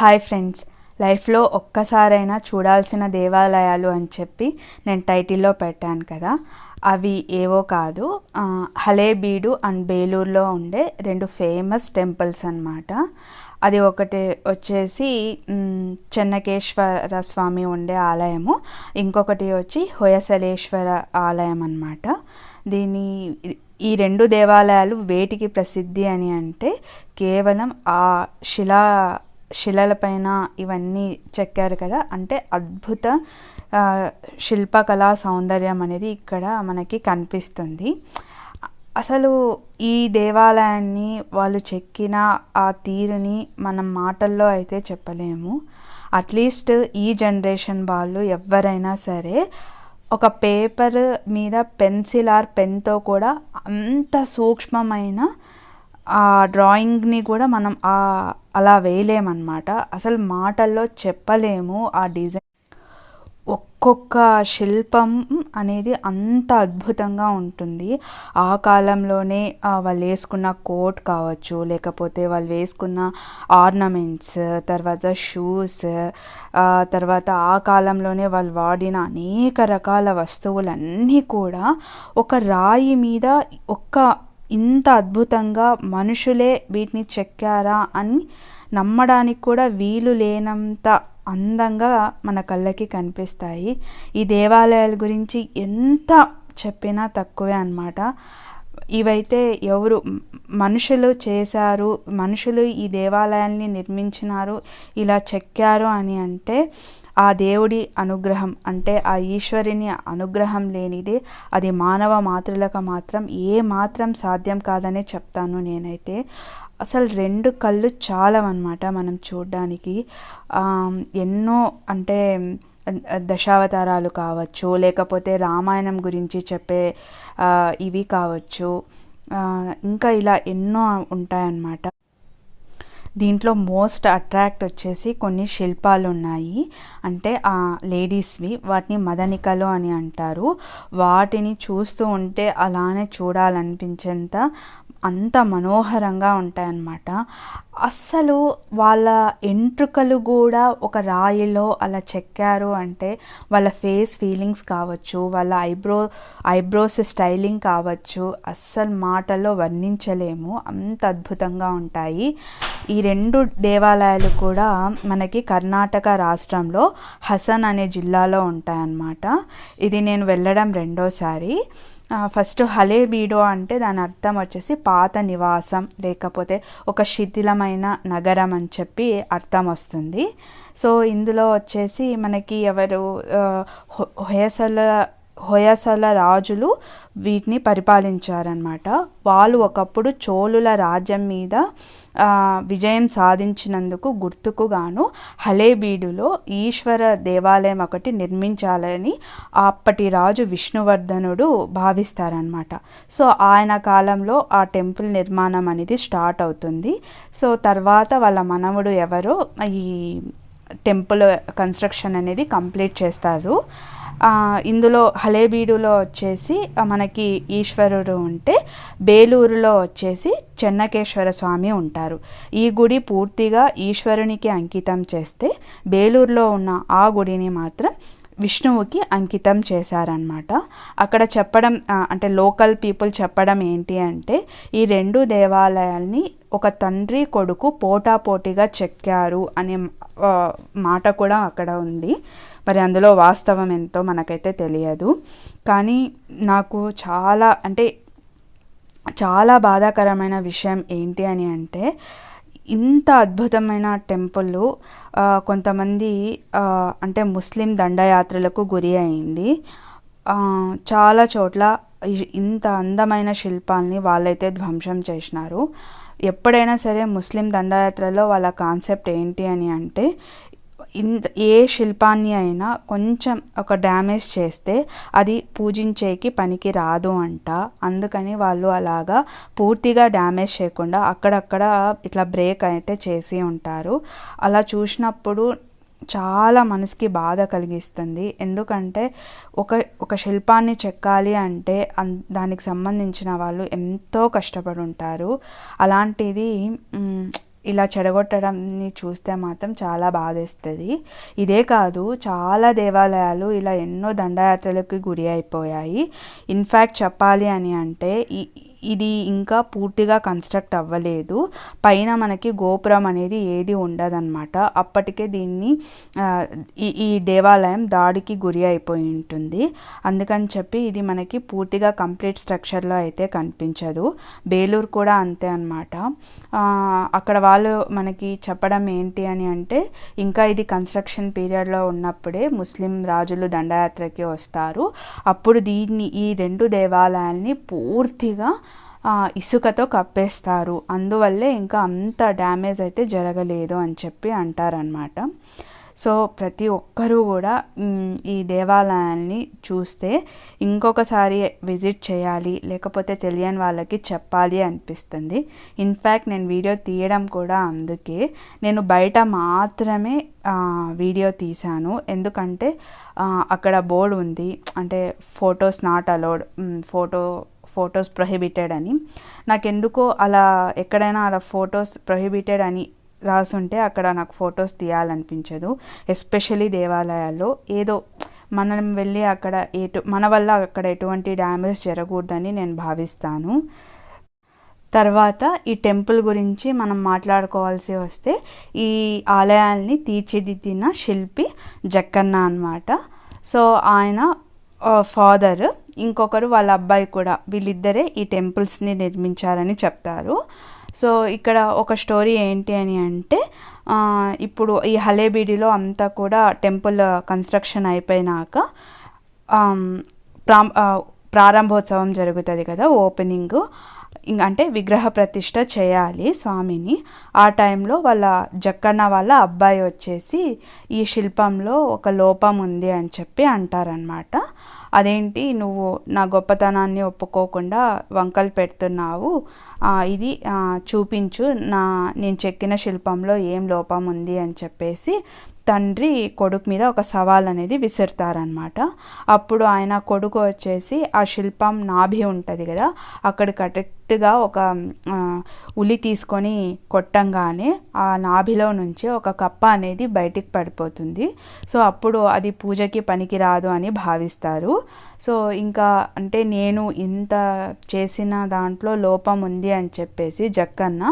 Hi friends లైఫ్లో ఒక్కసారైనా చూడాల్సిన దేవాలయాలు అని చెప్పి నేను టైటిల్లో పెట్టాను కదా. అవి ఏవో కాదు. హలేబీడు అండ్ బేలూరులో ఉండే రెండు ఫేమస్ టెంపుల్స్ అనమాట అది ఒకటి వచ్చేసి చెన్నకేశ్వర స్వామి ఉండే ఆలయము. ఇంకొకటి వచ్చి హొయసలేశ్వర ఆలయం అనమాట దీని ఈ రెండు దేవాలయాలు వేటికి ప్రసిద్ధి అని అంటే కేవలం ఆ శిలా శిలలపైన ఇవన్నీ చెక్కారు కదా. అంటే అద్భుత శిల్పకళా సౌందర్యం అనేది ఇక్కడ మనకి కనిపిస్తుంది. అసలు ఈ దేవాలయాన్ని వాళ్ళు చెక్కిన ఆ తీరుని మనం మాటల్లో అయితే చెప్పలేము. అట్లీస్ట్ ఈ జనరేషన్ వాళ్ళు ఎవరైనా సరే ఒక పేపర్ మీద పెన్సిల్ ఆర్ పెన్తో కూడా అంత సూక్ష్మమైన ఆ డ్రాయింగ్ని కూడా మనం ఆ అలా వేయలేమన్నమాట. అసలు మాటల్లో చెప్పలేము. ఆ డిజైన్ ఒక్కొక్క శిల్పం అనేది అంత అద్భుతంగా ఉంటుంది. ఆ కాలంలోనే వాళ్ళు వేసుకున్న కోట్ కావచ్చు లేకపోతే వాళ్ళు వేసుకున్న ఆర్నమెంట్స్ తర్వాత షూస్ తర్వాత ఆ కాలంలోనే వాళ్ళు వాడిన అనేక రకాల వస్తువులన్నీ కూడా ఒక రాయి మీద ఒక్క ఇంత అద్భుతంగా మనుషులే వీటిని చెక్కారా అని నమ్మడానికి కూడా వీలు లేనంత అందంగా మన కళ్ళకి కనిపిస్తాయి. ఈ దేవాలయాల గురించి ఎంత చెప్పినా తక్కువే అన్నమాట. ఇవైతే ఎవరు మనుషులు చేశారు మనుషులు ఈ దేవాలయాల్ని నిర్మించినారు ఇలా చెక్కారు అని అంటే ఆ దేవుడి అనుగ్రహం అంటే ఆ ఈశ్వరుని అనుగ్రహం లేనిదే అది మానవ మాతృలకు మాత్రం ఏ మాత్రం సాధ్యం కాదనే చెప్తాను నేనైతే. అసలు రెండు కళ్ళు చాలవన్నమాట మనం చూడడానికి. ఎన్నో అంటే దశావతారాలు కావచ్చు లేకపోతే రామాయణం గురించి చెప్పే ఇవి కావచ్చు. ఇంకా ఇలా ఎన్నో ఉంటాయన్నమాట. దీంట్లో మోస్ట్ అట్రాక్ట్ వచ్చేసి కొన్ని శిల్పాలు ఉన్నాయి అంటే ఆ లేడీస్వి వాటిని మదనికలు అని అంటారు. వాటిని చూస్తూ ఉంటే అలానే చూడాలనిపించేంత అంత మనోహరంగా ఉంటాయన్నమాట. అస్సలు వాళ్ళ ఎంట్రుకలు కూడా ఒక రాయిలో అలా చెక్కారు అంటే వాళ్ళ ఫేస్ ఫీలింగ్స్ కావచ్చు వాళ్ళ ఐబ్రో ఐబ్రోస్ స్టైలింగ్ కావచ్చు అస్సలు మాటల్లో వర్ణించలేము. అంత అద్భుతంగా ఉంటాయి. ఈ రెండు దేవాలయాలు కూడా మనకి కర్ణాటక రాష్ట్రంలో హసన్ అనే జిల్లాలో ఉంటాయన్నమాట. ఇది నేను వెళ్ళడం రెండోసారి. ఫస్ట్ ఫస్ట్ హలేబీడో అంటే దాని అర్థం వచ్చేసి పాత నివాసం లేకపోతే ఒక శిథిలమైన నగరం అని చెప్పి అర్థం వస్తుంది. సో ఇందులో వచ్చేసి మనకి ఎవరు హేసల హొయసల రాజులు వీటిని పరిపాలించారనమాట వాళ్ళు ఒకప్పుడు చోళుల రాజ్యం మీద విజయం సాధించినందుకు గుర్తుకు గాను హలేబీడులో ఈశ్వర దేవాలయం ఒకటి నిర్మించాలని అప్పటి రాజు విష్ణువర్ధనుడు భావిస్తారనమాట సో ఆయన కాలంలో ఆ టెంపుల్ నిర్మాణం అనేది స్టార్ట్ అవుతుంది. సో తర్వాత వాళ్ళ మనవడు ఎవరో ఈ టెంపుల్ కన్స్ట్రక్షన్ అనేది కంప్లీట్ చేస్తారు. ఇందులో హలేబీడులో వచ్చేసి మనకి ఈశ్వరుడు ఉంటే బేలూరులో వచ్చేసి చెన్నకేశ్వర స్వామి ఉంటారు. ఈ గుడి పూర్తిగా ఈశ్వరునికి అంకితం చేస్తే బేలూరులో ఉన్న ఆ గుడిని మాత్రం విష్ణువుకి అంకితం చేశారనమాట అక్కడ చెప్పడం అంటే లోకల్ పీపుల్ చెప్పడం ఏంటి అంటే ఈ రెండు దేవాలయాల్ని ఒక తండ్రి కొడుకు పోటాపోటీగా చెక్కారు అనే మాట కూడా అక్కడ ఉంది. మరి అందులో వాస్తవం ఎంతో మనకైతే తెలియదు. కానీ నాకు చాలా అంటే చాలా బాధాకరమైన విషయం ఏంటి అని అంటే ఇంత అద్భుతమైన టెంపుల్ కొంతమంది అంటే ముస్లిం దండయాత్రలకు గురి అయింది. చాలా చోట్ల ఇంత అందమైన శిల్పాల్ని వాళ్ళైతే ధ్వంసం చేసినారు. ఎప్పుడైనా సరే ముస్లిం దండయాత్రలో వాళ్ళ కాన్సెప్ట్ ఏంటి అని అంటే ఇంత ఏ శిల్పాన్ని అయినా కొంచెం ఒక డ్యామేజ్ చేస్తే అది పూజించేకి పనికి రాదు అంట. అందుకని వాళ్ళు అలాగా పూర్తిగా డ్యామేజ్ చేయకుండా అక్కడక్కడ ఇట్లా బ్రేక్ అయితే చేసి ఉంటారు. అలా చూసినప్పుడు చాలా మనసుకి బాధ కలిగిస్తుంది. ఎందుకంటే ఒక ఒక శిల్పాన్ని చెక్కాలి అంటే అన్ దానికి సంబంధించిన వాళ్ళు ఎంతో కష్టపడి ఉంటారు అలాంటిది ఇలా చెడగొట్టడాన్ని చూస్తే మాత్రం చాలా బాధేస్తుంది. ఇదే కాదు చాలా దేవాలయాలు ఇలా ఎన్నో దండయాత్రలకు గురి అయిపోయాయి. ఇన్ఫ్యాక్ట్ చెప్పాలి అని అంటే ఈ ఇది ఇంకా పూర్తిగా కన్స్ట్రక్ట్ అవ్వలేదు. పైన మనకి గోపురం అనేది ఏది ఉండదన్నమాట. అప్పటికే దీన్ని ఈ దేవాలయం దాడికి గురి అయిపోయి ఉంటుంది. అందుకని చెప్పి ఇది మనకి పూర్తిగా కంప్లీట్ స్ట్రక్చర్లో అయితే కనిపించదు. బేలూరు కూడా అంతే అనమాట అక్కడ వాళ్ళు మనకి చెప్పడం ఏంటి అని అంటే ఇంకా ఇది కన్స్ట్రక్షన్ పీరియడ్లో ఉన్నప్పుడే ముస్లిం రాజులు దండయాత్రకి వస్తారు. అప్పుడు దీన్ని ఈ రెండు దేవాలయాల్ని పూర్తిగా ఇసుకతో కప్పేస్తారు. అందువల్లే ఇంకా అంత డ్యామేజ్ అయితే జరగలేదు అని చెప్పి అంటారనమాట సో ప్రతి ఒక్కరూ కూడా ఈ దేవాలయాన్ని చూస్తే ఇంకొకసారి విజిట్ చేయాలి లేకపోతే తెలియని వాళ్ళకి చెప్పాలి అనిపిస్తుంది. ఇన్ఫ్యాక్ట్ నేను వీడియో తీయడం కూడా అందుకే. నేను బయట మాత్రమే వీడియో తీశాను. ఎందుకంటే అక్కడ బోర్డు ఉంది. అంటే photos not allowed photo photos prohibited అని. నాకెందుకో అలా ఎక్కడైనా అలా ఫొటోస్ ప్రొహిబిటెడ్ అని రాసుంటే అక్కడ నాకు ఫొటోస్ తీయాలనిపించదు. ఎస్పెషలీ దేవాలయాల్లో ఏదో మనం వెళ్ళి అక్కడ ఎటు మన వల్ల అక్కడ ఎటువంటి డ్యామేజ్ జరగకూడదని నేను భావిస్తాను. తర్వాత ఈ టెంపుల్ గురించి మనం మాట్లాడుకోవాల్సి వస్తే ఈ ఆలయాల్ని తీర్చిదిద్దిన శిల్పి జక్కన్న అన్నమాట. సో ఆయన ఫాదర్ ఇంకొకరు వాళ్ళ అబ్బాయి కూడా వీళ్ళిద్దరే ఈ టెంపుల్స్ని నిర్మించారని చెప్తారు. సో ఇక్కడ ఒక స్టోరీ ఏంటి అని అంటే ఇప్పుడు ఈ హలేబీడిలో అంతా కూడా టెంపుల్ కన్స్ట్రక్షన్ అయిపోయినాక ప్రా ప్రాం ప్రారంభోత్సవం జరుగుతుంది కదా ఓపెనింగ్. అంటే విగ్రహ ప్రతిష్ట చేయాలి స్వామిని. ఆ టైంలో వాళ్ళ జక్కన్న వాళ్ళ అబ్బాయి వచ్చేసి ఈ శిల్పంలో ఒక లోపం ఉంది అని చెప్పి అంటారనమాట అదేంటి నువ్వు నా గొప్పతనాన్ని ఒప్పుకోకుండా వంకలు పెడుతున్నావు. ఇది చూపించు. నా నేను చెక్కిన శిల్పంలో ఏం లోపం ఉంది అని చెప్పేసి తండ్రి కొడుకు మీద ఒక సవాల్ అనేది విసురుతారనమాట అప్పుడు ఆయన కొడుకు వచ్చేసి ఆ శిల్పం నాభి ఉంటుంది కదా అక్కడ కరెక్ట్గా ఒక ఉలి తీసుకొని కొట్టంగానే ఆ నాభిలో నుంచి ఒక కప్ప అనేది బయటికి పడిపోతుంది. సో అప్పుడు అది పూజకి పనికిరాదు అని భావిస్తారు. సో ఇంకా అంటే నేను ఇంత చేసిన దాంట్లో లోపం ఉంది అని చెప్పేసి జక్కన్న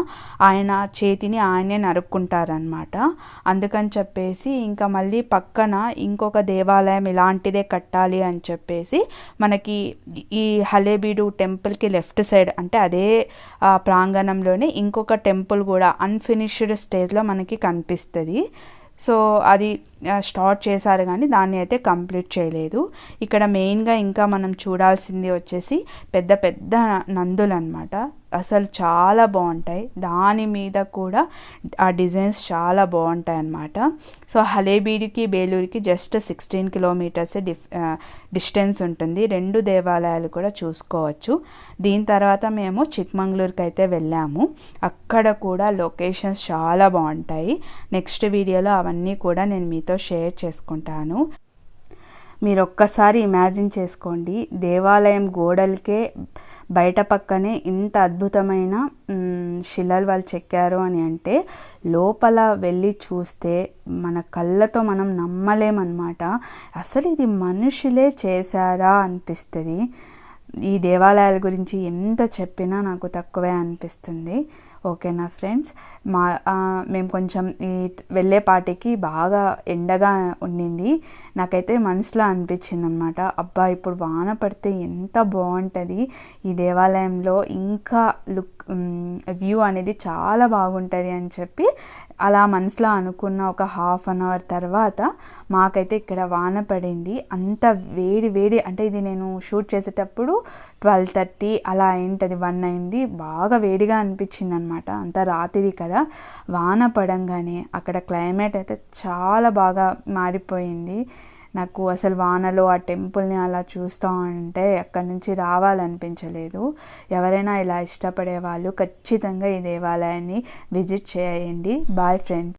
ఆయన చేతిని ఆయనే నరుక్కుంటారనమాట అందుకని చెప్పేసి ఇంకా మళ్ళీ పక్కన ఇంకొక దేవాలయం ఇలాంటిదే కట్టాలి అని చెప్పేసి మనకి ఈ హలేబీడు టెంపుల్కి లెఫ్ట్ సైడ్ అంటే అదే ప్రాంగణంలోనే ఇంకొక టెంపుల్ కూడా అన్ఫినిష్డ్ స్టేజ్లో మనకి కనిపిస్తుంది. సో అది స్టార్ట్ చేశారు కానీ దాన్ని అయితే కంప్లీట్ చేయలేదు. ఇక్కడ మెయిన్గా ఇంకా మనం చూడాల్సింది వచ్చేసి పెద్ద పెద్ద నందులు అనమాట అసలు చాలా బాగుంటాయి. దాని మీద కూడా ఆ డిజైన్స్ చాలా బాగుంటాయి అన్నమాట. సో హలేబీడికి బేలూరుకి just sixteen kilometres diff distance ఉంటుంది. రెండు దేవాలయాలు కూడా చూసుకోవచ్చు. దీని తర్వాత మేము చిక్మంగళూరుకి అయితే వెళ్ళాము. అక్కడ కూడా లొకేషన్స్ చాలా బాగుంటాయి. నెక్స్ట్ వీడియోలో అవన్నీ కూడా నేను మీతో షేర్ చేసుకుంటాను. మీరు ఒక్కసారి ఇమాజిన్ చేసుకోండి. దేవాలయం గోడలకే బయట పక్కనే ఇంత అద్భుతమైన శిలలు వాళ్ళు చెక్కారు అని అంటే లోపల వెళ్ళి చూస్తే మన కళ్ళతో మనం నమ్మలేమన్నమాట. అసలు ఇది మనుషులే చేశారా అనిపిస్తుంది. ఈ దేవాలయాల గురించి ఎంత చెప్పినా నాకు తక్కువే అనిపిస్తుంది. ఓకేనా ఫ్రెండ్స్? మా మేము కొంచెం ఈ వెళ్ళేపాటికి బాగా ఎండగా ఉండింది. నాకైతే మనసులో అనిపించింది అనమాట అబ్బా ఇప్పుడు వాన పడితే ఎంత బాగుంటుంది ఈ దేవాలయంలో ఇంకా లుక్ వ్యూ అనేది చాలా బాగుంటుంది అని చెప్పి అలా మనసులో అనుకున్న ఒక హాఫ్ అన్ అవర్ తర్వాత మాకైతే ఇక్కడ వాన పడింది. అంత వేడి వేడి అంటే ఇది నేను షూట్ చేసేటప్పుడు ట్వెల్వ్ థర్టీ అలా అయింటది వన్ అయింది. బాగా వేడిగా అనిపించింది అనమాట అంత రాత్రిది కదా. వాన పడంగానే అక్కడ క్లైమేట్ అయితే చాలా బాగా మారిపోయింది. నాకు అసలు వానలో ఆ టెంపుల్ని అలా చూస్తూ ఉంటే అక్కడి నుంచి రావాలనిపించలేదు. ఎవరైనా ఇలా ఇష్టపడే వాళ్ళు ఖచ్చితంగా ఈ దేవాలయాన్ని విజిట్ చేయండి. Bye friends